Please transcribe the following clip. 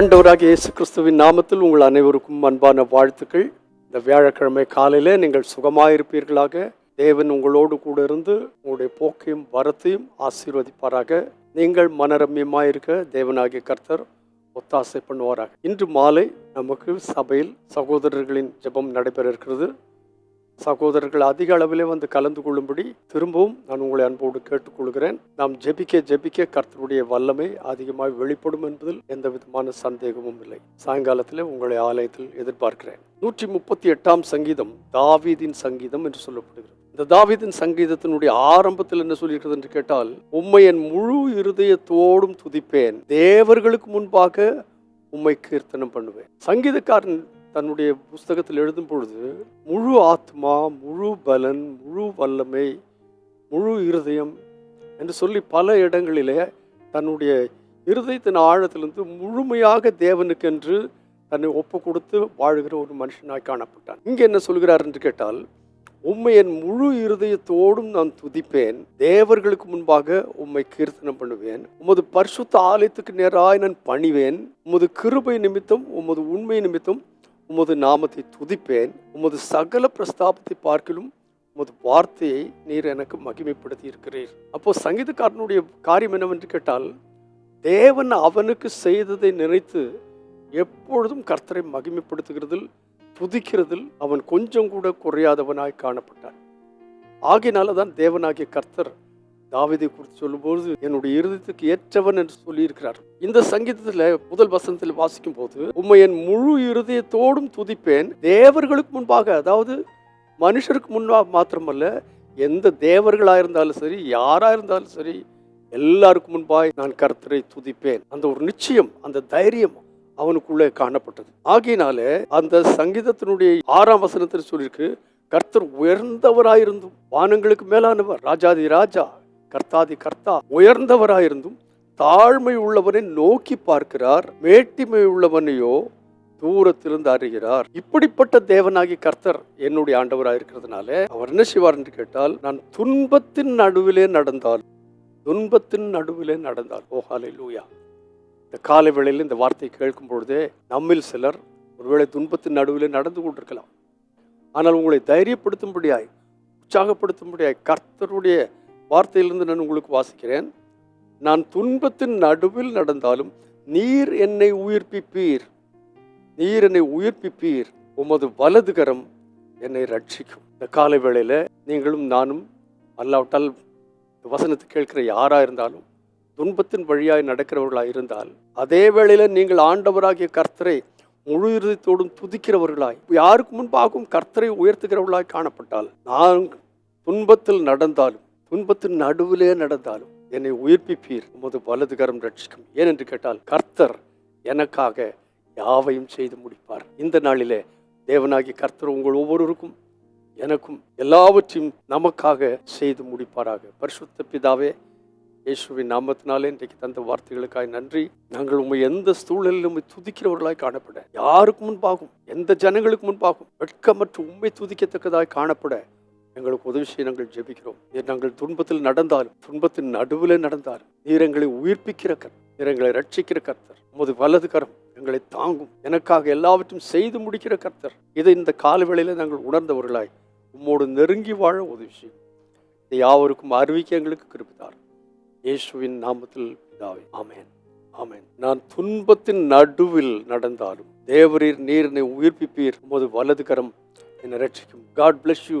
ஆண்டவராகிய இயேசு கிறிஸ்துவின் நாமத்தில் உங்கள் அனைவருக்கும் அன்பான வாழ்த்துக்கள். இந்த வியாழக்கிழமை காலையில் நீங்கள் சுகமாயிருப்பீர்களாக. தேவன் உங்களோடு கூட இருந்து உங்களுடைய போக்கையும் வரத்தையும் ஆசீர்வதிப்பாராக. நீங்கள் மனரம்யமாயிருக்க தேவனாகிய கர்த்தர் ஒத்தாசை பண்ணுவாராக. இன்று மாலை நமக்கு சபையில் சகோதரர்களின் ஜெபம் நடைபெற இருக்கிறது. சகோதரர்கள் அதிக அளவிலே வந்து கலந்து கொள்ளும்படி திரும்பவும் நான் உங்களை அன்போடு கேட்டுக்கொள்கிறேன். நாம் ஜெபிக்க ஜெபிக்க கர்த்தருடைய வல்லமை அதிகமாக வெளிப்படும் என்பதில் எந்த விதமான சந்தேகமும் இல்லை. சாயங்காலத்தில் உங்களை ஆலயத்தில் எதிர்பார்க்கிறேன். நூற்றி முப்பத்தி எட்டாம் சங்கீதம் தாவீதின் சங்கீதம் என்று சொல்லப்படுகிறது. இந்த தாவீதின் சங்கீதத்தினுடைய ஆரம்பத்தில் என்ன சொல்லியிருக்கிறது என்று கேட்டால் உம்மை என் முழு இருதயத்தோடும் துதிப்பேன். தேவர்களுக்கு முன்பாக உம்மை கீர்த்தனம் பண்ணுவேன். சங்கீதக்காரன் தன்னுடைய புஸ்தகத்தில் எழுதும் பொழுது முழு ஆத்மா முழு பலன் முழு வல்லமை முழு இருதயம் என்று சொல்லி பல இடங்களிலே தன்னுடைய இருதயத்தின் ஆழத்திலிருந்து முழுமையாக தேவனுக்கென்று தன்னை ஒப்பு கொடுத்து வாழ்கிற ஒரு மனுஷனாய் காணப்பட்டான். இங்கே என்ன சொல்கிறார் என்று கேட்டால் உம்மை என் முழு இருதயத்தோடும் நான் துதிப்பேன். தேவர்களுக்கு முன்பாக உம்மை கீர்த்தனம் பண்ணுவேன். உமது பரிசுத்த ஆலயத்துக்கு நேராய் நான் பணிவேன். உமது கிருபை நிமித்தம் உமது உண்மை நிமித்தம் உமது நாமத்தை துதிப்பேன். உமது சகல பிரஸ்தாபத்தை பார்க்கிலும் உமது வார்த்தையை நீர் எனக்கு மகிமைப்படுத்தி இருக்கிறீர் அப்போ சங்கீதக்காரனுடைய காரியம் என்னவென்று கேட்டால் தேவன் அவனுக்கு செய்ததை நினைத்து எப்பொழுதும் கர்த்தரை மகிமைப்படுத்துகிறதில் துதிக்கிறதில் அவன் கொஞ்சம் கூட குறையாதவனாய் காணப்பட்டான். ஆகினால தான் தேவனாகிய கர்த்தர் தாவிதை குறித்து சொல்லும்போது என்னுடைய இருதயத்துக்கு ஏற்றவன் என்று சொல்லியிருக்கிறார். இந்த சங்கீதத்தில் முதல் வசனத்தில் வாசிக்கும் போது உம்மை என் முழு இருதயத்தோடும் துதிப்பேன். தேவர்களுக்கு முன்பாக அதாவது மனுஷருக்கு முன்பாக மாத்திரமல்ல எந்த தேவர்களாக இருந்தாலும் சரி யாராக இருந்தாலும் சரி எல்லாருக்கும் முன்பாய் நான் கர்த்தரை துதிப்பேன். அந்த ஒரு நிச்சயம் அந்த தைரியம் அவனுக்குள்ளே காணப்பட்டது. ஆகையினால அந்த சங்கீதத்தினுடைய ஆறாம் வசனத்தில் சொல்லியிருக்கு கர்த்தர் உயர்ந்தவராயிருந்தும் வானங்களுக்கு மேலானவர் ராஜாதி ராஜா. கர்த்தாதி கர்த்தா உயர்ந்தவராயிருந்தும் தாழ்மை உள்ளவனை நோக்கி பார்க்கிறார் மேட்டிமை உள்ளவனையோ தூரத்திலிருந்து அறிகிறார். இப்படிப்பட்ட தேவனாகி கர்த்தர் என்னுடைய ஆண்டவராக இருக்கிறதுனால அவர் என்ன செய்வார் என்று கேட்டால் நான் துன்பத்தின் நடுவிலே நடந்தால் துன்பத்தின் நடுவிலே நடந்தால். ஓஹாலை லூயா இந்த காலை வேளையில் இந்த வார்த்தையை கேட்கும் பொழுதே நம்மில் சிலர் ஒருவேளை துன்பத்தின் நடுவிலே நடந்து கொண்டிருக்கலாம். ஆனால் உங்களை தைரியப்படுத்தும்படியாய் உற்சாகப்படுத்தும்படியாய் கர்த்தருடைய வார்த்தையிலிருந்து நான் உங்களுக்கு வாசிக்கிறேன். நான் துன்பத்தின் நடுவில் நடந்தாலும் நீர் என்னை உயிர்ப்பிப்பீர். நீர் என்னை உயிர்ப்பிப்பீர். உமது வலதுகரம் என்னை ரட்சிக்கும். இந்த காலை வேளையில் நீங்களும் நானும் அல்லாவிட்டால் இந்த வசனத்தை கேட்கிற யாராக இருந்தாலும் துன்பத்தின் வழியாய் நடக்கிறவர்களாக இருந்தால் அதே வேளையில் நீங்கள் ஆண்டவராகிய கர்த்தரை முழு இருதயத்தோடும் துதிக்கிறவர்களாய் யாருக்கு முன்பாகவும் கர்த்தரை உயர்த்துகிறவர்களாய் காணப்பட்டால் நான் துன்பத்தில் நடந்தாலும் துன்பத்தின் நடுவிலே நடந்தாலும் என்னை உயிர்ப்பிப்பீர். உமது வலதுகரம் ரட்சிக்கும் ஏனென்று கேட்டால் கர்த்தர் எனக்காக யாவையும் செய்து முடிப்பார். இந்த நாளிலே தேவனாகி கர்த்தர் உங்கள் ஒவ்வொருவருக்கும் எனக்கும் எல்லாவற்றையும் நமக்காக செய்து முடிப்பாராக. பரிசுத்த பிதாவே இயேசுவின் நாமத்தினாலே இன்றைக்கு தந்த வார்த்தைகளுக்காய் நன்றி. நாங்கள் உண்மை எந்த சூழலிலும் உண்மை துதிக்கிறவர்களாய் காணப்பட யாருக்கு முன்பாகும் எந்த ஜனங்களுக்கு முன்பாகும் வெட்கமற்ற உண்மை துதிக்கத்தக்கதாய் காணப்பட எங்களுக்கு உதவி செய்ய நாங்கள் ஜெபிக்கிறோம். நாங்கள் துன்பத்தில் நடந்தாலும் துன்பத்தின் நடுவில் நடந்தாலும் நீர் எங்களை உயிர்ப்பிக்கிற கர் நீர் எங்களை ரட்சிக்கிற கர்த்தர் உமது வலது கரம் எங்களை தாங்கும் எனக்காக எல்லாவற்றையும் செய்து முடிக்கிற கர்த்தர். இதை இந்த காலவேளையில் நாங்கள் உணர்ந்தவர்களாய் உம்மோடு நெருங்கி வாழ உதவி செய்யும். இதை யாவருக்கும் அறிவிக்க எங்களுக்கு கிருப்பித்தார் இயேசுவின் நாமத்தில் பிதாவே ஆமேன் ஆமேன். நான் துன்பத்தின் நடுவில் நடந்தாலும் தேவரீர் நீரினை உயிர்ப்பிப்பீர். உமது வலது கரம் என்னை ரட்சிக்கும் God bless you